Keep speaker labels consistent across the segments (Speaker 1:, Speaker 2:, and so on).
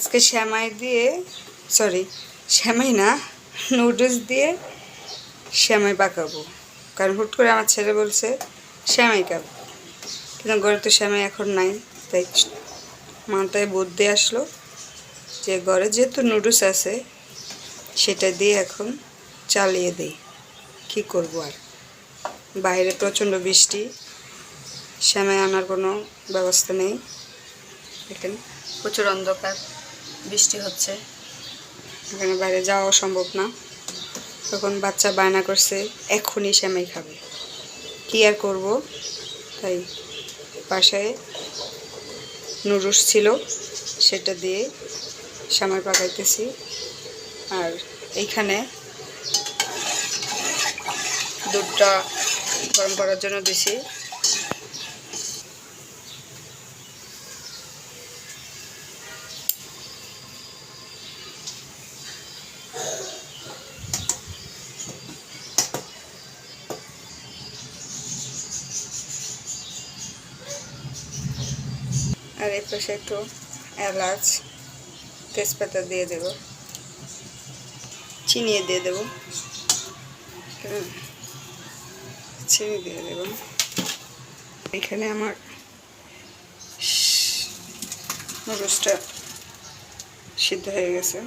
Speaker 1: আজকে শ্যামাই দিয়ে সরি শ্যামাই না নুডলস দিয়ে শ্যামাই পাকাবো। কারণ হুট করে আমার ছেলে বলছে, শ্যামাই খাব। কিন্তু ঘরে তো শ্যামাই এখন নাই, তাই মাথায় বুদ্ধি আসলো যে ঘরে যেহেতু নুডলস আছে, সেটা দিয়ে এখন চালিয়ে দিই। কী করব আর? বাইরে প্রচণ্ড বৃষ্টি, শ্যামাই আনার কোনো ব্যবস্থা নেই। এখানে প্রচুর অন্ধকার। বৃষ্টি হচ্ছে। এখানে বাইরে যাওয়া সম্ভব না। তখন বাচ্চা বায়না করছে এক্ষুনি শ্যামাই খাবে। কী আর করব? তাই বাসায় নুডলস ছিল, সেটা দিয়ে শ্যামাই পাকাইতেছি। আর এইখানে দুধটা গরম করার জন্য দিছি। আর এই পাশে একটু এলাচ তেজপাতা দিয়ে দেব। চিনি দিয়ে দেব। চিনি দিয়ে দেব। এখানে আমার নুডলসটা সিদ্ধ হয়ে গেছে।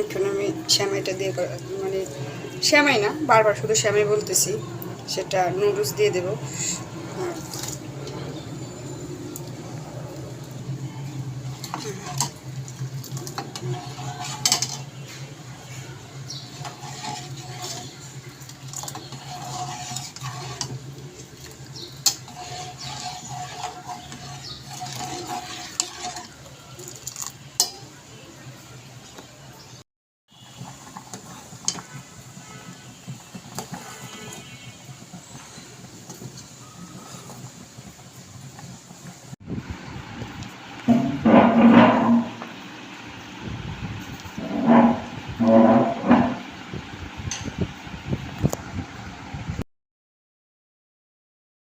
Speaker 1: এখন আমি শ্যামাইটা দিয়ে মানে শ্যামাই না, বারবার শুধু শ্যামাই বলতেছি, সেটা নুডলস দিয়ে দেব।